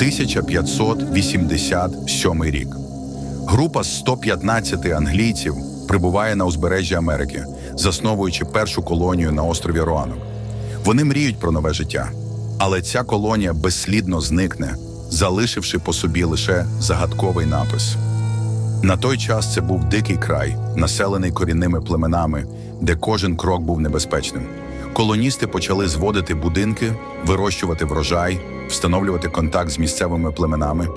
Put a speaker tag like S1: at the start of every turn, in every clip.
S1: 1587 рік. Група з 115 англійців прибуває на узбережжя Америки, засновуючи першу колонію на острові Роанок. Вони мріють про нове життя, але ця колонія безслідно зникне, залишивши по собі лише загадковий напис. На той час це був дикий край, населений корінними племенами, де кожен крок був небезпечним. Колоністи почали зводити будинки, вирощувати врожай, встановлювати контакт з місцевими племенами,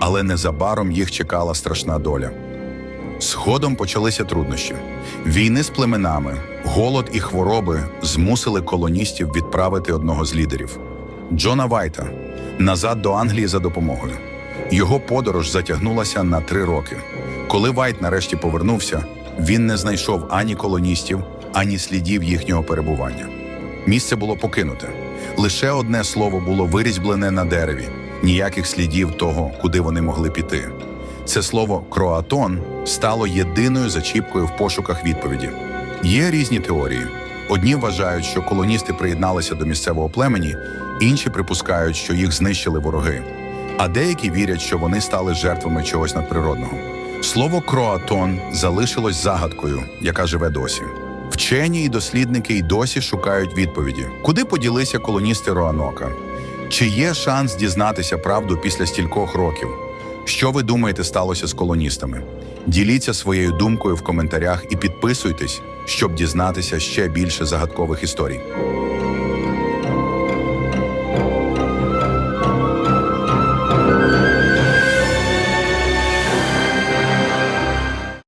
S1: але незабаром їх чекала страшна доля. Згодом почалися труднощі. Війни з племенами, голод і хвороби змусили колоністів відправити одного з лідерів Джона Вайта назад до Англії за допомогою. Його подорож затягнулася на три роки. Коли Вайт нарешті повернувся, він не знайшов ані колоністів, ані слідів їхнього перебування. Місце було покинуте. Лише одне слово було вирізьблене на дереві, ніяких слідів того, куди вони могли піти. Це слово кроатон стало єдиною зачіпкою в пошуках відповіді. Є різні теорії. Одні вважають, що колоністи приєдналися до місцевого племені, інші припускають, що їх знищили вороги. А деякі вірять, що вони стали жертвами чогось надприродного. Слово кроатон залишилось загадкою, яка живе досі. Вчені і дослідники й досі шукають відповіді, куди поділися колоністи Роанока. Чи є шанс дізнатися правду після стількох років? Що ви думаєте сталося з колоністами? Діліться своєю думкою в коментарях і підписуйтесь, щоб дізнатися ще більше загадкових історій.